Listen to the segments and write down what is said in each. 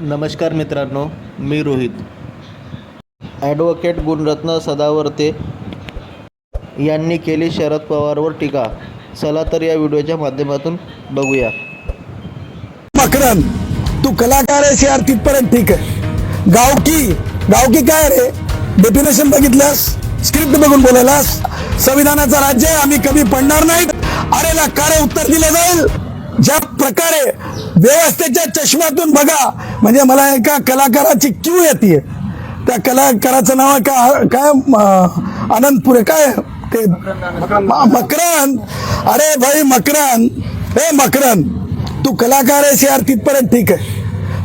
नमस्कार मित्रांनो मी रोहित. ॲडव्होकेट गुणरत्न सदावर्ते यांनी केली शरद पवारवर टीका. चला तर या व्हिडिओच्या माध्यमातून बघूया. मकरन तू कलाकार आहेस यार तिथपर्यंत ठीक आहे. गावकी गावकी काय रे? डेफिनेशन बघितलंस? स्क्रिप्ट बघून बोलायलास? संविधानाचं राज्य आहे आम्ही कमी पडणार नाहीत. अरे ला कारे उत्तर दिलं जाईल. प्रकारे व्यवस्थेच्या चष्म्यातून बघा. म्हणजे मला एका कलाकाराची क्यू येते. त्या कलाकाराचं नाव काय का काय आनंदपुरे काय? ते मकरन अरे भाई मकरन हे मकरन तू कलाकार आहेस यार तिथपर्यंत ठीक आहे.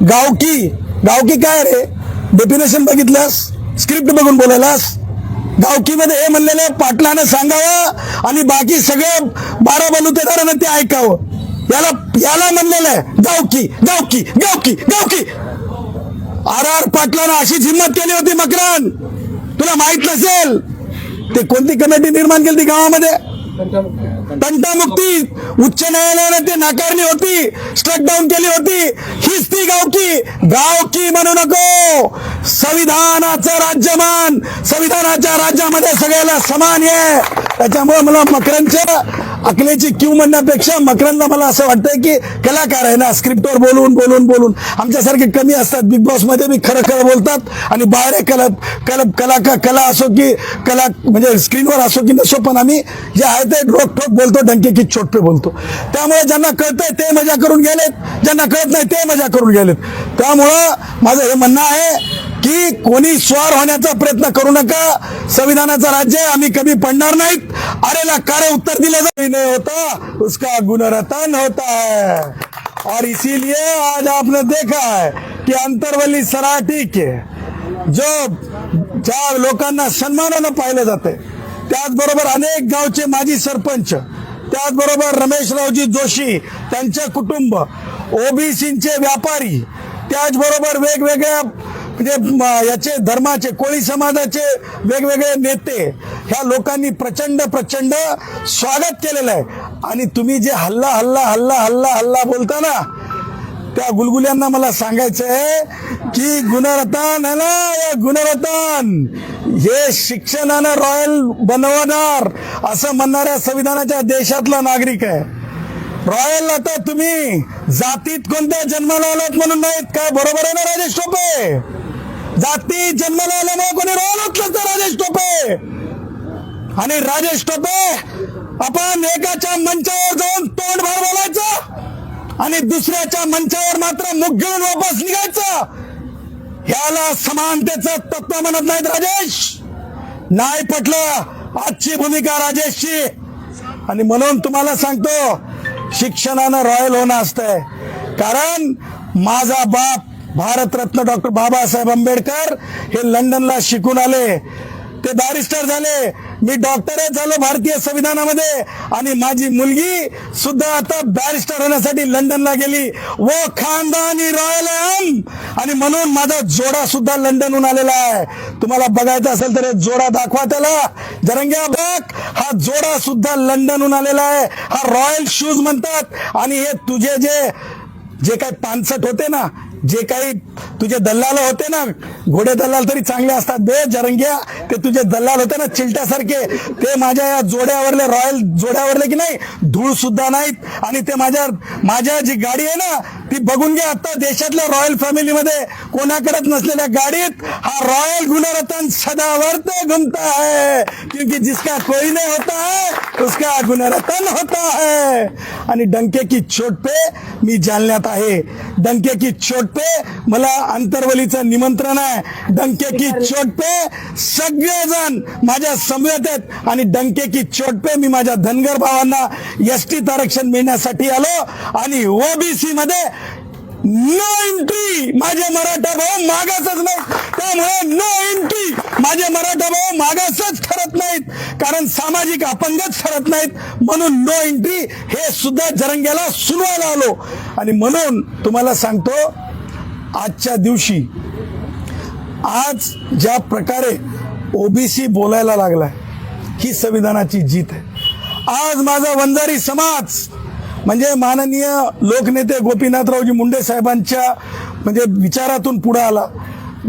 गावकी. गावकी काय रे? डेफिनेशन बघितलंस? स्क्रिप्ट बघून बोलायलास? गावकीमध्ये हे म्हणलेलं पाटलानं सांगावं आणि बाकी सगळे बारा बलुतेदारानं ते ऐकावं. याला याला म्हणलेलं आहे. गावकी गावकी गावकी गावकी आर आर पाटलानं अशीच हिंमत केली होती मकरान तुला माहीत नसेल ते कोणती कमिटी निर्माण केली ती गावामध्ये? तंटामुक्ती. उच्च न्यायालयाने ते नाकारली होती स्ट्रक डाऊन केली होती. हीच ती गावकी गावकी म्हणू नको. संविधानाचं राज्यमान संविधानाच्या राज्यामध्ये सगळ्याला समान आहे त्याच्यामुळे मला मकरांच्या अकलेची क्यू म्हणण्यापेक्षा मकरांना मला असं वाटतंय की कलाकार आहे ना स्क्रिप्टवर बोलून बोलून बोलून. आमच्यासारखे कमी असतात. बिग बॉसमध्ये बी खरं खरं बोलतात आणि बाहेर कला कला कला कला असो की कला म्हणजे स्क्रीनवर असो की नसो पण आम्ही जे आहे ते रोखोक बोलतो डंके की छोटपे बोलतो. त्यामुळे ज्यांना कळतंय ते मजा करून गेलेत ज्यांना कळत नाही ते मजा करून गेलेत. त्यामुळं माझं हे म्हणणं आहे की कोणी स्वार होण्याचा प्रयत्न करू नका. संविधानाचं राज्य आहे आम्ही कमी पडणार नाहीत. अरे ला कारे उत्तर दिले जाईल होता. उसका गुणरतन होता है. और इसीलिए आज आपने देखा है कि अंतरवली सराठी के जो ज्या लोकांना सन्मानानं पाहिलं जाते त्याचबरोबर अनेक गावचे माजी सरपंच त्याचबरोबर रमेशरावजी जोशी त्यांचे कुटुंब ओबीसीचे व्यापारी त्याचबरोबर वेगवेगळ्या म्हणजे याचे धर्माचे कोळी समाजाचे वेगवेगळे नेते ह्या लोकांनी प्रचंड प्रचंड स्वागत केलेलं आहे. आणि तुम्ही जे हल्ला हल्ला हल्ला हल्ला हल्ला बोलता ना त्या गुलगुल्यांना मला सांगायचं आहे की गुणरत्न आहे ना या गुणरत्न. हे शिक्षणानं रॉयल बनवणार असं म्हणणाऱ्या संविधानाच्या देशातला नागरिक आहे. रॉयल आता तुम्ही जातीत कोणत्या जन्माला आलात म्हणून नाहीत. काय बरोबर आहे ना राजेश टोपे? जाती जन्माला आल्यामुळे कोणी रोल होत नसतं राजेश टोपे. आणि राजेश टोपे आपण एकाच्या मंचावर जाऊन तोंड भर बोलायचं आणि दुसऱ्याच्या मंचावर मात्र मुग घेऊन वापस निघायचं. ह्याला समानतेचं तत्व म्हणत नाहीत राजेश. नाही पटलं आजची भूमिका राजेशची. आणि म्हणून तुम्हाला सांगतो शिक्षणानं रॉयल होणं असतंय. कारण माझा बाप भारतरत्न डॉक्टर बाबासाहेब आंबेडकर हे लंडनला शिकून आले. ते बॅरिस्टर झाले. मी डॉक्टरच झालो भारतीय संविधानामध्ये. आणि माझी मुलगी सुद्धा आता बॅरिस्टर होण्यासाठी लंडनला गेली. व खानदानी रॉयल आणि म्हणून माझा जोडा सुद्धा लंडनहून आलेला आहे. तुम्हाला बघायचं असेल तर जोडा दाखवा त्याला. जरंग्या बघ हा जोडा सुद्धा लंडनहून आलेला आहे. हा रॉयल शूज म्हणतात. आणि हे तुझे जे जे काय पानसट होते ना जे काही तुझे दल्लाल होते ना घोडे दल्लाल तरी चांगले असतात बे जरंग्या. ते तुझे दल्लाल होते ना चिलट्यासारखे. ते माझ्या या जोड्यावरले रॉयल जोड्यावरले की नाही धूळ सुद्धा नाहीत. आणि ते माझ्या माझ्या जी गाडी आहे ना ती बघून घ्या आता देशातल्या रॉयल फॅमिलीमध्ये कोणाकडेच नसलेल्या गाडीत हा रॉयल गुणरत्न सदावर्त घुमता है क्योंकि जिसका कोई नहीं होता है उसका गुणरत्न होता है. आणि डंके की चोट पे मी जालन्यात आहे. डंके की चोट पे मला अंतरवलीचं निमंत्रण आहे. डंके की चोट पे सगळेजण माझ्या समवेत आहेत. आणि डंके की चोट पे मी माझ्या धनगर भावांना एस टी आरक्षण मिळण्यासाठी आलो. आणि ओबीसी मध्ये नो एंट्री माझे मराठा भाऊ मागासच नाही त्यामुळे नो एंट्री माझे मराठा भाऊ मागासच ठरत नाहीत. कारण सामाजिक अपंगच ठरत नाहीत. म्हणून नो एंट्री हे सुद्धा जरंग्याला सुनवायला आलो. आणि म्हणून तुम्हाला सांगतो आजच्या दिवशी आज ज्या प्रकारे ओबीसी बोलायला लागलाय ही संविधानाची जीत आहे. आज माझा वंजारी समाज म्हणजे माननीय लोकनेते गोपीनाथरावजी मुंडे साहेबांच्या म्हणजे विचारातून पुढे आला.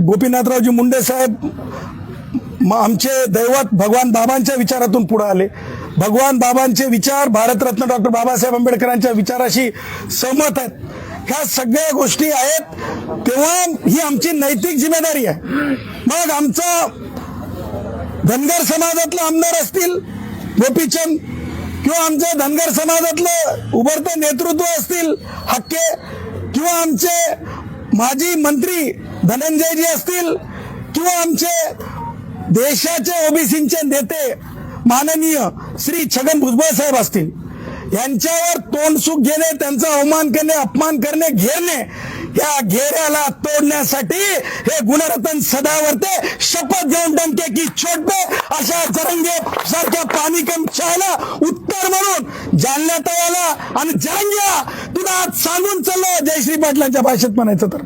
गोपीनाथरावजी मुंडे साहेब आमचे दैवत भगवान बाबांच्या विचारातून पुढे आले. भगवान बाबांचे विचार भारतरत्न डॉक्टर बाबासाहेब आंबेडकरांच्या विचाराशी सहमत आहेत. ह्या सगळ्या गोष्टी आहेत तेव्हा ही आमची नैतिक जिम्मेदारी आहे. मग आमचा धनगर समाजातलं आमदार असतील गोपीचंद किंवा आमच्या धनगर समाजातलं उभरतं नेतृत्व असतील हक्के किंवा आमचे माजी मंत्री धनंजयजी असतील किंवा आमचे देशाचे ओबीसीचे नेते माननीय श्री छगन भुजबळ साहेब असतील. यांच्यावर तोंडसुख घेणे त्यांचा अवमान करणे अपमान करणे घेणे त्या घेऱ्याला तोडण्यासाठी हे गुणरत्न सदावरते शपथ घेऊन डंके की चोट अशा जरंगे सारख्या पाणी कम उत्तर म्हणून जालण्यात आला. आणि जरंग्या तुला आज सांगून चाललो. जयश्री पाटलांच्या भाषेत म्हणायचं तर.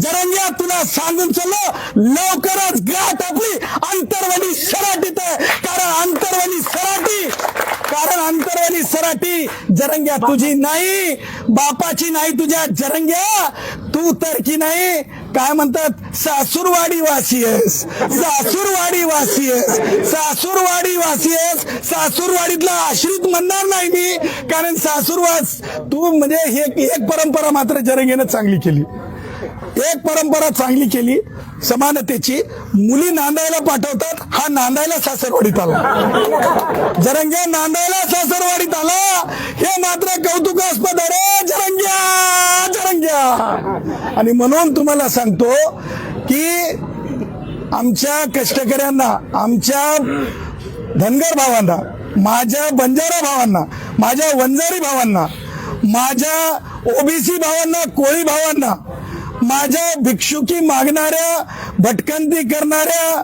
जरंग्या तुला सांगून चाललो. लवकरच गाठ आपली अंतरवली सराटीत आहे. कारण अंतरवली सराटी कारण अंतरवली सराटी जरंग्या तुझी नाही बापाची नाही तुझ्या जरंग्या. तू तर की नाही? काय म्हणतात? सासूरवाडी वासी आहेस. सासूरवाडी वासीयस सासूरवाडी वासी आहेस. सासूरवाडीतला आश्रित म्हणणार नाही मी. कारण सासूरवास तू म्हणजे हे एक परंपरा मात्र जरंगेनं चांगली केली. एक परंपरा चांगली केली समानतेची. मुली नांदायला पाठवतात हा नांदायला सासरवाडीत आला. जरंग्या नांदायला सासरवाडीत आला. हे मात्र कौतुकास्पद अरे जरंग्या जरंग्या. आणि म्हणून तुम्हाला सांगतो की आमच्या कष्टकऱ्यांना आमच्या धनगर भावांना माझ्या बंजारा भावांना माझ्या वंजारी भावांना माझ्या ओबीसी भावांना कोळी भावांना माझ्या भिक्षुकी मागणाऱ्या भटकंती करणाऱ्या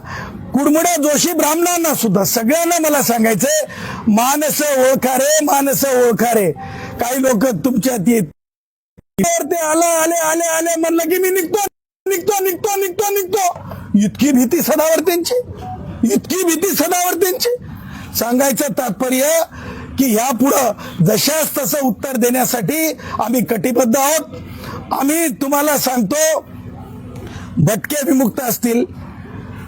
कुडमुड्या जोशी ब्राह्मणांना सुद्धा सगळ्यांना मला सांगायचंय मानस ओळखारे मानस ओळखारे काही लोक तुमच्यात येत वर ते आलं आले आले आले म्हणलं की मी निघतो निघतो निघतो निघतो निघतो. इतकी भीती सदावर्तींची इतकी भीती सदावर्तींची सांगायचं तात्पर्य की ह्या पुढं जशास तसं उत्तर देण्यासाठी आम्ही कटिबद्ध आहोत. आम्ही तुम्हाला सांगतो भटके विमुक्त असतील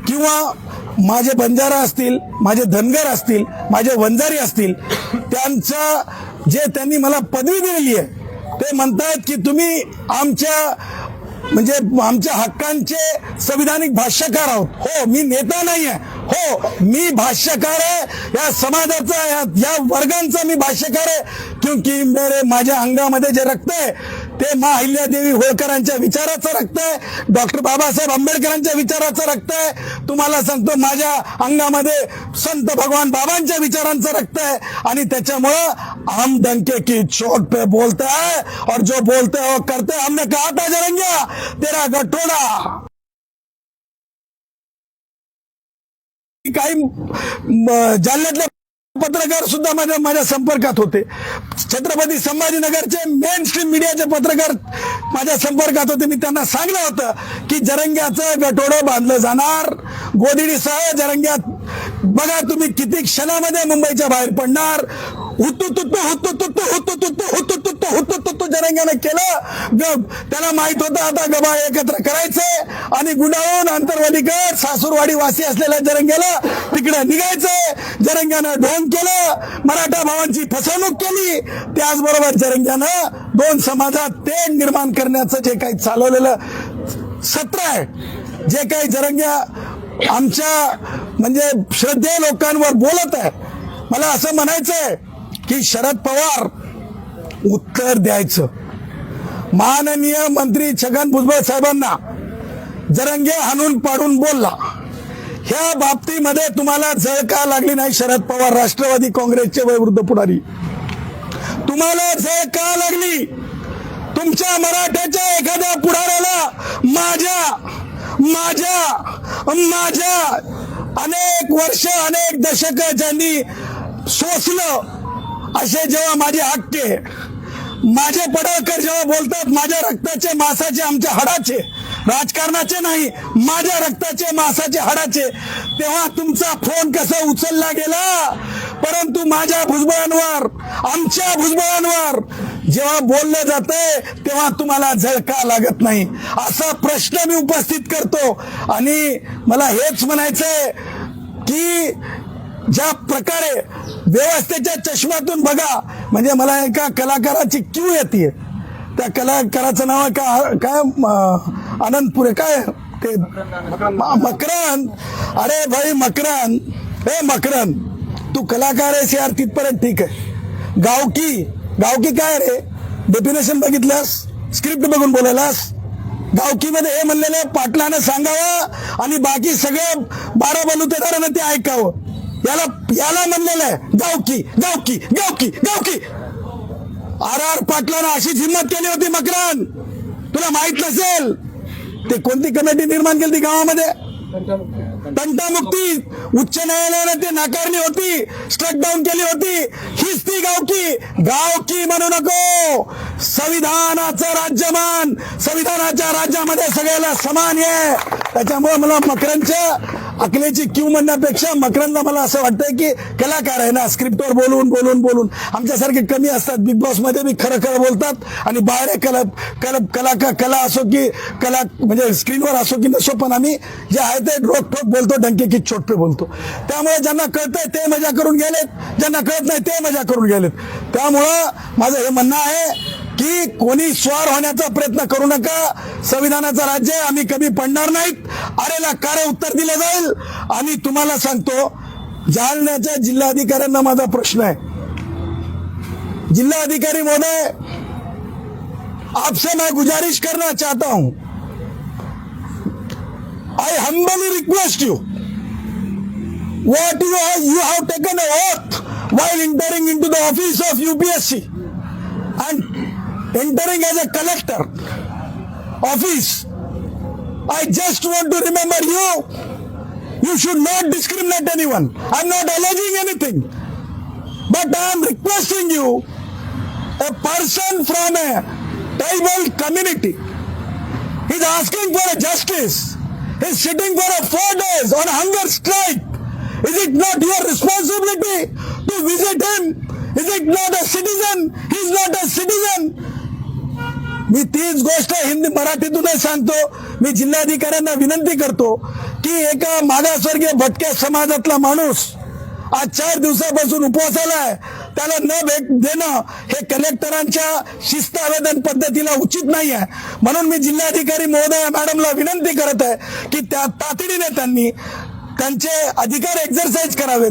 किंवा माझे बंजारा असतील माझे धनगर असतील माझे वंजारी असतील त्यांचा जे त्यांनी मला पदवी दिलेली आहे ते म्हणतायत की तुम्ही आमच्या म्हणजे आमच्या हक्कांचे संविधानिक भाष्यकार आहोत. हो मी नेता नाही आहे. हो मी भाष्यकार आहे. या समाजाचा या, या वर्गांचा मी भाष्यकार आहे. क्योंकि मेरे माझ्या अंगामध्ये जे रक्त आहे ते मा अहिल्यादेवी होळकरांच्या विचाराचं रक्त आहे. डॉक्टर बाबासाहेब आंबेडकरांच्या विचाराचं रक्त आहे. तुम्हाला सांगतो माझ्या अंगामध्ये संत भगवान बाबांच्या विचारांचं रक्त आहे. आणि त्याच्यामुळं हम डंके की चोट पे बोलते है और जो बोलते हो करते हमने कहा था जरंग्या तेरा गठोडा। काही जालन्यातल्या पत्रकार सुद्धा माझ्या माझ्या संपर्कात होते. छत्रपती संभाजीनगरचे मेन स्ट्रीम मीडियाचे पत्रकार माझ्या संपर्कात होते. मी त्यांना सांगलं होतं की जरंग्याचं गटोडं बांधलं जाणार. गोदिडीसह जरंग्यात बघा तुम्ही किती क्षणामध्ये मुंबईच्या बाहेर पडणार. हुतू जरंग्यानं केलं. त्याला माहीत होतं आता गबा एकत्र करायचंय आणि गुंडाळून आंतरवादीकर सासूरवाडी वासी असलेल्या जरंग्याला तिकडे निघायचं. जरंग्यानं ढोंग केलं मराठा भावांची फसवणूक केली. त्याचबरोबर जरंग्यानं दोन समाजात तेढ निर्माण करण्याचं जे काही चालवलेलं सत्र आहे जे काही जरंग्या आमच्या म्हणजे श्रद्धेय लोकांवर बोलत आहे. मला असं म्हणायचंय की शरद पवार उत्तर द्यायचं. माननीय मंत्री छगन भुजबळ साहेबांना जरंगे हाणून पाडून बोलला. ह्या बाबतीमध्ये तुम्हाला जळ का लागली नाही शरद पवार राष्ट्रवादी काँग्रेसचे वयवृद्ध पुढारी. तुम्हाला जळ का लागली तुमच्या मराठ्याच्या एखाद्या पुढाऱ्याला माझ्या माझ्या माझ्या अनेक वर्ष अनेक दशक ज्यांनी सोसलं असे जेव्हा माझे हक्के माझे पडळकर जेव्हा बोलतात माझ्या रक्ताचे मासाचे आमच्या हाडाचे राजकारणाचे नाही माझ्या रक्ताचे मासाचे हाडाचे. तेव्हा तुमचा फोन कसा उचलला गेला? परंतु माझ्या भुजबळांवर आमच्या भुजबळांवर जेव्हा बोललं जातंय तेव्हा तुम्हाला झळका लागत नाही. असा प्रश्न मी उपस्थित करतो. आणि मला हेच म्हणायचंय की ज्या प्रकारे व्यवस्थेच्या चष्म्यातून बघा म्हणजे मला एका कलाकाराची क्यू येते त्या कलाकाराचं नाव का? काय आनंदपुरे काय? ते म- मकरंद. अरे भाई मकरंद. हे मकरंद. तू कलाकार आहेस यार तिथपर्यंत ठीक आहे. गावकी. गावकी काय रे? डेफिनेशन बघितलंस? स्क्रिप्ट बघून बोलायलास? गावकीमध्ये हे म्हणलेलं पाटलानं सांगावं आणि बाकी सगळं बारा बलुतेदारानं ते ऐकावं. याला याला म्हणलेलं आहे गावकी गावकी गावकी गावकी. आर आर पाटलानं अशीच हिंमत केली होती मकरान तुला माहीत नसेल ते कोणती कमिटी निर्माण केली ती गावामध्ये? तंटामुक्ती उच्च न्यायालयानं ते नाकारली होती स्ट्रक डाऊन केली होती. हीच ती गावकी गावकी म्हणू नको. संविधानाचं राज्यमान संविधानाच्या राज्यामध्ये सगळ्याला समान आहे त्याच्यामुळे मला मकरांच्या अकलेची क्यू म्हणण्यापेक्षा मकरांना मला असं वाटतंय की कलाकार आहे ना स्क्रिप्टवर बोलून बोलून बोलून. आमच्यासारखे कमी असतात बिग बॉसमध्ये बी खरं खरं बोलतात आणि बाहेर आहे कला कला कला कला असो की कला म्हणजे स्क्रीनवर असो की नसो पण आम्ही जे आहे ते ठोक बोलतो. डंके की चोट पे बोलतो. त्यामुळे ज्यांना कळतंय ते मजा करून गेलेत ज्यांना कळत नाही ते मजा करून गेलेत. त्यामुळं माझं हे म्हणणं आहे की कोणी स्वार होण्याचा प्रयत्न करू नका. संविधानाचं राज्य आहे आम्ही कमी पडणार नाहीत. अरेला कार्य उत्तर दिलं जाईल. आणि तुम्हाला सांगतो जालन्याच्या जिल्हाधिकाऱ्यांना माझा प्रश्न आहे. जिल्हाधिकारी महोदय आपसे मैं गुजारिश करना चाहता हूं. I humbly request you, what you have, you have taken an oath while entering into the office of UPSC and entering as a collector office. I just want to remember you. You should not discriminate anyone. I'm not alleging anything. But I am requesting you, a person from a tribal community is asking for a justice. Is sitting for a four days on a hunger strike. Is it not your responsibility to visit him? Is it not a citizen? He's not a citizen. मी तीच गोष्ट हिंदी मराठीतूनच सांगतो मी जिल्हाधिकाऱ्यांना विनंती करतो की एका मागासवर्गीय भटक्या समाजातला माणूस आज चार दिवसापासून उपवासाला आहे त्याला न भेट देणं हे कलेक्टरांच्या शिस्त आवेदन पद्धतीला उचित नाही आहे म्हणून मी जिल्हाधिकारी महोदय मॅडमला विनंती करत आहे की त्या तातडीने त्यांनी त्यांचे अधिकार एक्झरसाइज करावेत.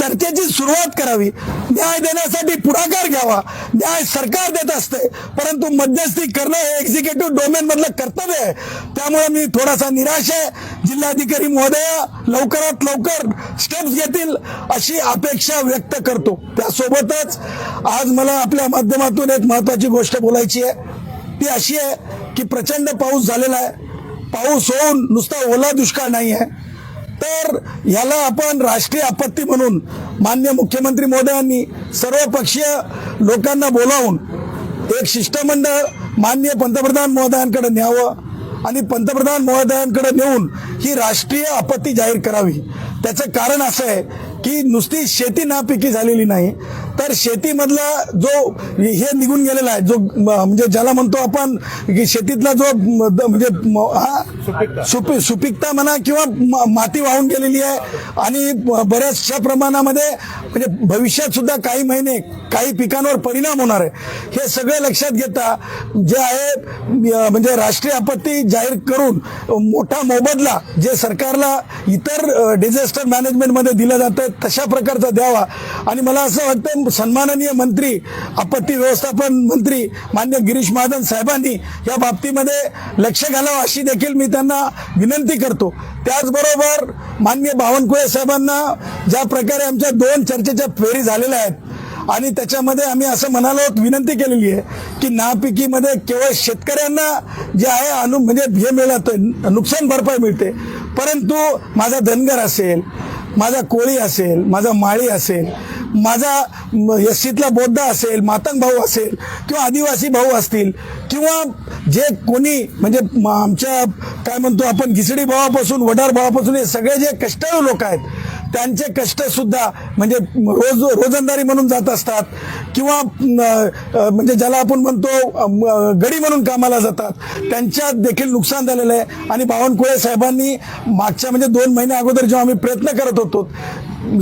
चर्चेची सुरुवात करावी. न्याय देण्यासाठी पुढाकार घ्यावा. न्याय सरकार देत असते. परंतु मध्यस्थी करणं हे एक्झिक्युटिव्ह डोमेन मधलं कर्तव्य आहे. त्यामुळे मी थोडासा निराश आहे. जिल्हाधिकारी महोदय लवकरात लवकर स्टेप्स घेतील अशी अपेक्षा व्यक्त करतो. त्यासोबतच आज मला आपल्या माध्यमातून एक महत्वाची गोष्ट बोलायची आहे. ती अशी आहे की प्रचंड पाऊस झालेला आहे. पाऊस होऊन नुसता ओला दुष्काळ नाही आहे तर याला आपण राष्ट्रीय आपत्ती म्हणून मान्य मुख्यमंत्री महोदयांनी सर्व पक्षीय लोकांना बोलावून एक शिष्टमंडळ मान्य पंतप्रधान महोदयांकडे न्यावं आणि पंतप्रधान महोदयांकडे नेऊन ही राष्ट्रीय आपत्ती जाहीर करावी. त्याचं कारण असं आहे की नुसती शेती नापिकी झालेली नाही तर शेतीमधला जो हे निघून गेलेला आहे जो म्हणजे ज्याला म्हणतो आपण की शेतीतला जो म्हणजे हा सुपी सुपीकता म्हणा किंवा माती वाहून गेलेली आहे आणि बऱ्याचशा प्रमाणामध्ये म्हणजे भविष्यात सुद्धा काही महिने काही पिकांवर परिणाम होणार आहे. हे सगळे लक्षात घेता जे आहे म्हणजे राष्ट्रीय आपत्ती जाहीर करून मोठा मोबदला जे सरकारला इतर डिझास्टर मॅनेजमेंटमध्ये दिलं जातं तशा प्रकारचा द्यावा. आणि मला असं वाटतं सन्माननीय मंत्री आपत्ती व्यवस्थापन मंत्री मान्य गिरीश महाजन साहेबांनी या बाबतीमध्ये लक्ष घालावं अशी देखील मी त्यांना विनंती करतो. त्याचबरोबर मान्य बावनकुळे साहेबांना ज्या प्रकारे आमच्या दोन चर्चेच्या फेरी झालेल्या आहेत आणि त्याच्यामध्ये आम्ही असं म्हणालो विनंती केलेली आहे की नापिकीमध्ये केवळ शेतकऱ्यांना जे आहे अनु म्हणजे हे मिळतं नुकसान भरपाई मिळते. परंतु माझा धनगर असेल माझा कोळी असेल माझा माळी असेल माझा यस्सीतला बौद्ध असेल मातंग भाऊ असेल किंवा आदिवासी भाऊ असतील किंवा जे कोणी म्हणजे आमच्या काय म्हणतो आपण घिसडी भावापासून वडार भावापासून हे सगळे जे कष्टाळू लोक आहेत त्यांचे कष्ट सुद्धा म्हणजे रोज रोजंदारी म्हणून जात असतात किंवा म्हणजे ज्याला आपण म्हणतो गडी म्हणून कामाला जातात त्यांच्यात देखील नुकसान झालेलं आहे. आणि बावनकुळे साहेबांनी मागच्या म्हणजे दोन महिन्या अगोदर जेव्हा आम्ही प्रयत्न करत होतो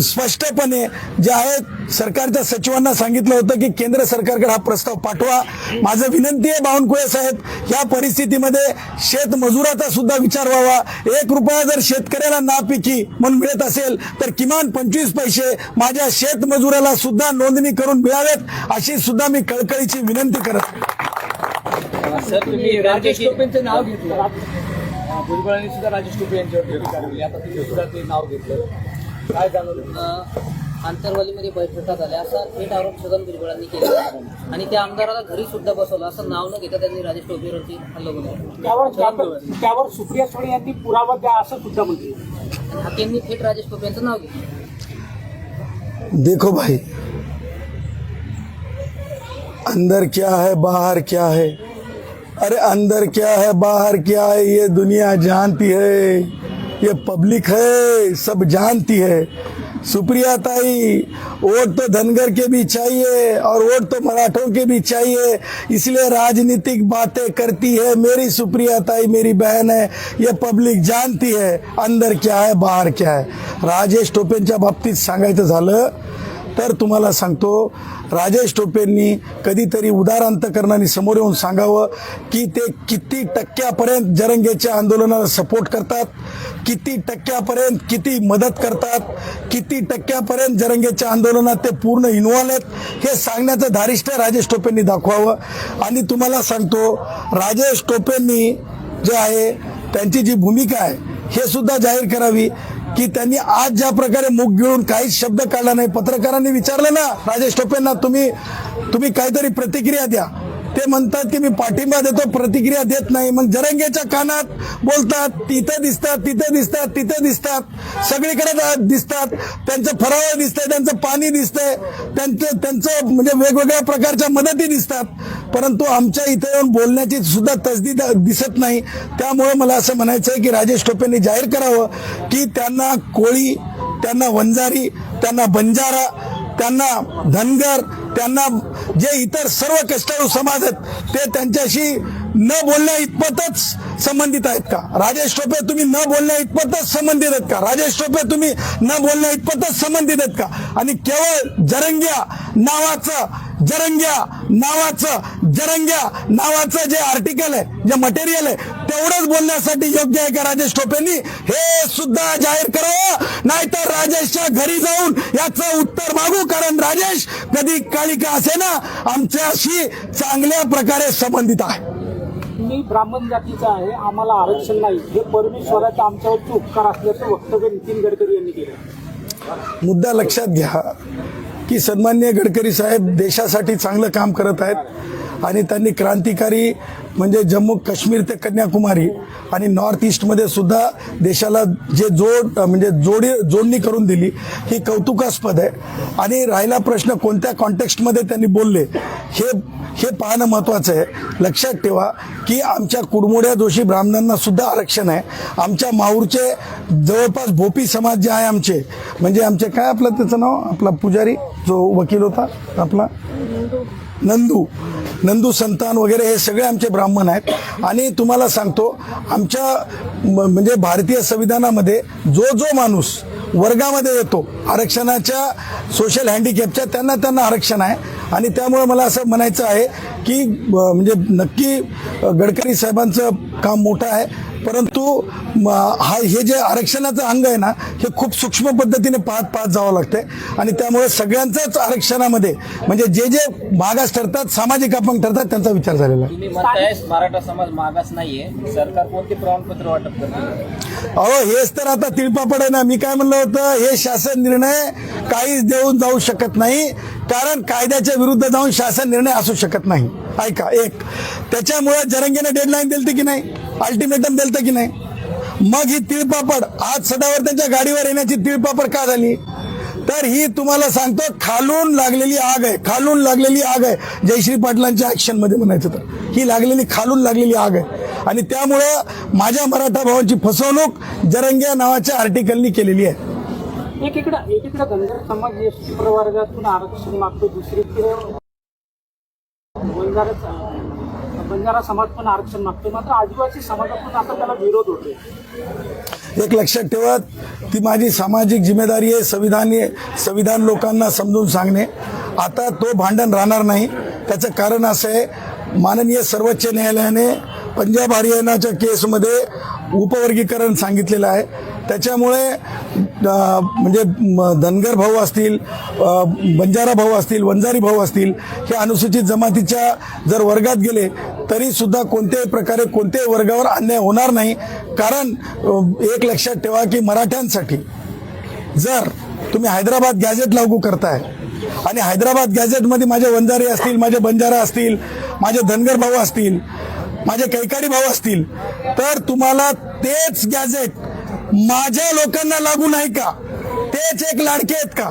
स्पष्टपणे जे आहे सरकारच्या सचिवांना सांगितलं होतं की केंद्र सरकारकडे हा प्रस्ताव पाठवा. माझं विनंती आहे बावनकुळे साहेब या परिस्थितीमध्ये शेतमजुराचा सुद्धा विचार व्हावा. एक रुपया जर शेतकऱ्याला नापिकी म्हणून मिळत असेल तर किमान पंचवीस पैसे माझ्या शेतमजुराला सुद्धा नोंदणी करून मिळावेत अशी सुद्धा मी कळकळीची विनंती करत सर तुम्ही राजेश टोपेंचं नाव घेतलं. भुजबळांनी सुद्धा राजेश टोपे यांच्यावर टीका करली आता तुम्ही सुद्धा ते नाव घेतलं. काय जाणवलं आंतरवालीमध्ये बैठका झाल्या. असा थेट आरोप छगन भुजबळांनी केला. आणि त्या आमदाराला घरी सुद्धा बसवलं. असं नाव न घेता त्यांनी राजेश टोपेवरती हल्ला बोलला त्यावर सुप्रिया सुळे यांनी पुरावा द्या असं सुद्धा म्हणते आणि हाकेंनी थेट राजेश टोपे यांचं नाव घेतलं. देखो भाई अंदर क्या है बाहर क्या है? अरे अंदर क्या है बाहर क्या है? ये दुनिया जानती है। ये पब्लिक है, सब जानती है। सुप्रिया ताई, वोट तो धनगर के भी चाहिए और वोट तो मराठों के भी चाहिए। इसलिए राजनीतिक बातें करती है मेरी सुप्रिया ताई, मेरी बहन है। ये पब्लिक जानती है अंदर क्या है, बाहर क्या है। राजेश टोपेंच्या बाबतीत सांगायचं झालं तर तुम्हाला सांगतो राजेश टोपेंनी कधीतरी उदार अंतकरणाने समोर येऊन सांगावं की ते किती टक्क्यापर्यंत जरंगेच्या आंदोलनाला सपोर्ट करतात किती टक्क्यापर्यंत किती मदत करतात किती टक्क्यापर्यंत जरंगेच्या आंदोलनात ते पूर्ण इन्व्हॉल्व आहेत हे सांगण्याचं धारिष्ट राजेश टोपेंनी दाखवावं. आणि तुम्हाला सांगतो राजेश टोपेंनी जे आहे त्यांची जी भूमिका आहे हे सुद्धा जाहीर करावी. की त्यांनी आज ज्या प्रकारे मुख गिळून काहीच शब्द काढला नाही पत्रकारांनी विचारलं ना राजेश टोपेंना तुम्ही तुम्ही काहीतरी प्रतिक्रिया द्या. ते म्हणतात की मी पाठिंबा देतो प्रतिक्रिया देत नाही. मग जरंगेच्या कानात बोलतात तिथं दिसतात तिथं दिसतात तिथं दिसतात. सगळीकडे दिसतात. त्यांचं फराळ दिसतंय त्यांचं पाणी दिसतंय. त्यांचं त्यांचं म्हणजे वेगवेगळ्या प्रकारच्या मदती दिसतात. परंतु आमच्या इथे येऊन बोलण्याची सुद्धा तसदी दिसत नाही. त्यामुळे मला असं म्हणायचं आहे की राजेश टोपेंनी जाहीर करावं की त्यांना कोळी त्यांना वंजारी त्यांना बंजारा त्यांना धनगर त्यांना जे इतर सर्व कष्टाळू समाज आहेत ते त्यांच्याशी न बोलण्या इतपतच संबंधित आहेत का? राजेश टोपे तुम्ही न बोलण्या इतपतच संबंधित आहेत का? राजेश टोपे तुम्ही न बोलण्या इतपतच संबंधित आहेत का? आणि केवळ जरंग्या नावाचं जरंग्या नावाचं जरंग्या नावाचं जे आर्टिकल आहे जे मटेरियल आहे तेवढंच बोलण्यासाठी योग्य आहे का राजेश टोपेंनी? हे सुद्धा जाहीर करावं नाहीतर राजेशच्या घरी जाऊन याचं उत्तर मागू कारण राजेश कधी काळी का असे ना आमच्याशी चांगल्या प्रकारे संबंधित आहे. मी ब्राह्मण जातीचा आहे आम्हाला आरक्षण नाही. हे परमेश्वराचा आमच्यावरचे उपकार असल्याचं वक्तव्य नितीन गडकरी यांनी केलं. मुद्दा लक्षात घ्या. की सन्मान्य गडकरी साहेब देशासाठी चांगलं काम करत आहेत. आणि त्यांनी क्रांतिकारी म्हणजे जम्मू काश्मीर ते कन्याकुमारी आणि नॉर्थ ईस्टमध्ये सुद्धा देशाला जे जोड म्हणजे जोडी जोडणी करून दिली ही कौतुकास्पद आहे. आणि राहिला प्रश्न कोणत्या कॉन्टेक्स्टमध्ये त्यांनी बोलले हे हे पाहणं महत्त्वाचं आहे. लक्षात ठेवा की आमच्या कुडमुड्या जोशी ब्राह्मणांना सुद्धा आरक्षण आहे. आमच्या माहूरचे जवळपास भोपी समाज जे आहे आमचे म्हणजे आमचे काय आपलं त्याचं नाव? आपला पुजारी जो वकील होता आपला? नंदू नंदू संतान वगैरे हे सगळे आमचे ब्राह्मण आहेत. आणि तुम्हाला सांगतो आमच्या म- म्हणजे भारतीय संविधानामध्ये जो जो माणूस वर्गामध्ये येतो आरक्षणाच्या सोशल हँडिकॅपच्या त्यांना त्यांना आरक्षण आहे. आणि त्यामुळे मला असं म्हणायचं आहे की म्हणजे नक्की गडकरी साहेबांचं काम मोठं आहे. परंतु हा हे जे आरक्षणाचं अंग आहे ना हे खूप सूक्ष्म पद्धतीने पाहत पाहत जावं लागतंय. आणि त्यामुळे सगळ्यांचंच आरक्षणामध्ये म्हणजे जे जे मागास ठरतात सामाजिक अपंग ठरतात त्यांचा विचार झालेला आहे. मराठा समाज मागास नाहीये. सरकार कोणते प्रमाणपत्र वाटप करते? अहो हेच तर आता तिळपापड आहे ना. मी काय म्हणलं होतं हे शासन निर्णय काहीच देऊन जाऊ शकत नाही. कारण कायद्याच्या विरुद्ध जाऊन शासन निर्णय असू शकत नाही. ऐका एक. त्याच्यामुळे जरंगीने डेडलाईन दिलते की नाही? अल्टिमेटम दिलतं की नाही? मग ही तिळपापड आज सदावर त्यांच्या गाडीवर येण्याची तिळपापड का झाली? तर ही तुम्हाला सांगतो खालून लागलेली आग आहे. खालून लागलेली आग आहे. जयश्री पाटलांच्या ऍक्शनमध्ये म्हणायचं तर. ही लागलेली खालून लागलेली आग आहे. आणि त्यामुळं माझ्या मराठा भावांची फसवणूक जरंग्या नावाच्या आर्टिकलनी केलेली आहे. एकीकडं एकीकडं धनगर समाज एस टी प्रवर्गातून आरक्षण मागतो दुसरीकडे बंजारा समाज पण आरक्षण मागतो मात्र आदिवासी समाजातून आता त्याला विरोध होतोय. एक लक्षात ठेवा ती माझी सामाजिक जिम्मेदारी आहे संविधान संविधान लोकांना समजून सांगणे. आता तो भांडण राहणार नाही. त्याचं कारण असं आहे माननीय सर्वोच्च न्यायालयाने पंजाब हरियाणाच्या केसमध्ये उपवर्गीकरण सांगितलेलं आहे. त्याच्यामुळे म्हणजे म, धनगर भाऊ असतील बंजारा भाऊ असतील वंजारी भाऊ असतील हे अनुसूचित जमातीच्या जर वर्गात गेले तरी सुद्धा कोणत्याही प्रकारे कोणत्याही वर्गावर अन्याय होणार नाही. कारण एक लक्षात ठेवा की मराठ्यांसाठी जर तुम्ही हैदराबाद गॅजेट लागू करताय आणि हैदराबाद गॅजेटमध्ये माझे वंजारी असतील माझे बंजारा असतील माझे धनगर भाऊ असतील माझे कैकाडी भाऊ असतील. तर तुम्हाला तेच गॅजेट माझ्या लोकांना लागू नाही का? तेच एक लाडके आहेत का?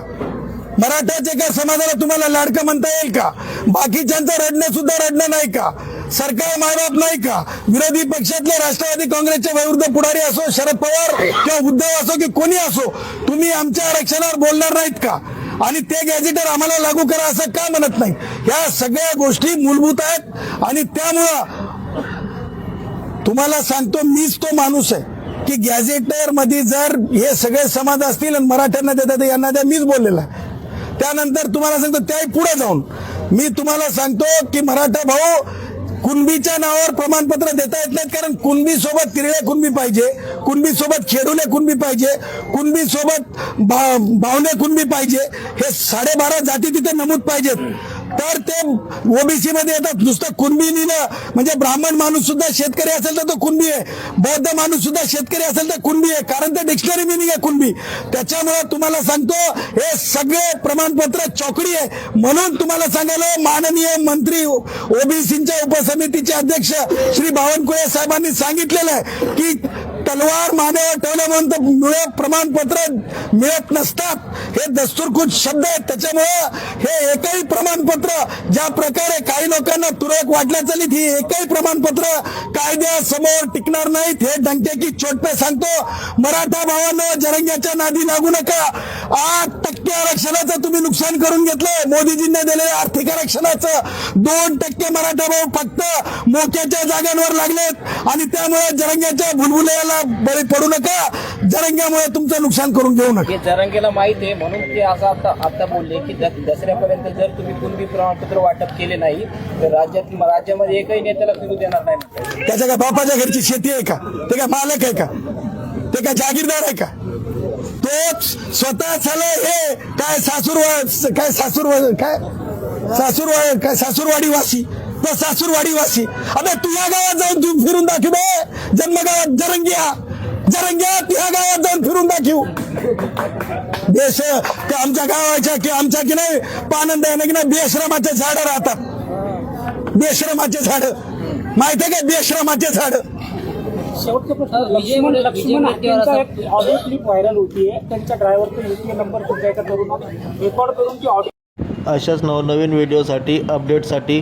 मराठाच्या एका समाजाला तुम्हाला लाडकं म्हणता येईल का? बाकीच्यांचं रडणं सुद्धा रडणं नाही का? सरकार मायबाप नाही का? विरोधी पक्षातले राष्ट्रवादी काँग्रेसचे विरुद्ध पुढारी असो शरद पवार किंवा उद्धव असो की कोणी असो तुम्ही आमच्या आरक्षणावर बोलणार नाहीत का? आणि ते गॅजेटर आम्हाला लागू करा असं का म्हणत नाही? या सगळ्या गोष्टी मूलभूत आहेत आणि त्यामुळं तुम्हाला सांगतो मीच तो माणूस आहे की गॅझेटरमध्ये जर हे सगळे समाज असतील आणि मराठ्यांना देतात यांना द्या मीच बोललेला त्यानंतर तुम्हाला सांगतो त्याही पुढे जाऊन मी तुम्हाला सांगतो की मराठा भाऊ कुणबीच्या नावावर प्रमाणपत्र देता येत नाहीत कारण कुणबी सोबत तिरळे कुणबी पाहिजे कुणबी सोबत खेडुले कुणबी पाहिजे कुणबी सोबत भावने कुणबी पाहिजे हे साडेबारा जाती तिथे नमूद पाहिजेत. तर ते ओबीसी मध्ये येतात. नुसतं कुणबी म्हणजे ब्राह्मण माणूस सुद्धा शेतकरी असेल तर तो कुणबी आहे. बौद्ध माणूस सुद्धा शेतकरी असेल तर कुणबी आहे. कारण ते डिक्शनरी मिनिंग आहे कुणबी. त्याच्यामुळे तुम्हाला सांगतो हे सगळे प्रमाणपत्र चौकडी आहे. म्हणून तुम्हाला सांगायला माननीय मंत्री ओबीसीच्या उपसमितीचे अध्यक्ष श्री बावनकुळे साहेबांनी सांगितलेलं आहे की तलवार मानेवर ठेवलं म्हणून प्रमाणपत्र मिळत नसतात. हे दस्तूरखुद शब्द आहेत. त्याच्यामुळं हे एकही प्रमाणपत्र ज्या प्रकारे काही लोकांना तुरळक वाटल्या चालीत ही एकही प्रमाणपत्र कायद्यासमोर टिकणार नाहीत. हे डंके चोटपे सांगतो. मराठा भावानं जरंग्याच्या नादी लागू नका. आठ टक्के आरक्षणाचं तुम्ही नुकसान करून घेतलंय. मोदीजींनी दिलेल्या आर्थिक आरक्षणाचं दोन टक्के मराठा भाऊ फक्त मोक्याच्या जागांवर लागलेत. आणि त्यामुळे जरंग्याच्या भुलभुलयाला बळी पडू नका. जरंग्यामुळे तुमचं नुकसान करून घेऊ नका. जरंगेला माहीत आहे म्हणून ते असं आता आता बोलले की दसऱ्यापर्यंत जर तुम्ही कुणबी प्रमाणपत्र वाटप केले नाही तर राज्यात राज्यामध्ये एकही नेत्याला फिरू देणार नाही. त्याच्या काय बापाच्या घरची शेती आहे का? ते काय मालक आहे का? ते काय जागीरदार आहे का? तोच स्वतः झालं हे. काय सासूर काय सासूर काय सासूर काय सासूरवाडी वासी तो सासूरवाडी वासी. अबे तू या गावात जाऊन तू फिरून दाखव बे. जन्मगावात जरंगिया. जरंगिया तू या गावात जाऊन फिरून दाखव. देश ते आमच्या गावाच्या की आमच्या की नाही पानंद आहे ना की नाही बेश्रमाचे झाडं राहतात. बेश्रमाचे झाड. माहिती आहे का बेश्रमाचे झाड? अशाच नवनवीन व्हिडिओसाठी अपडेटसाठी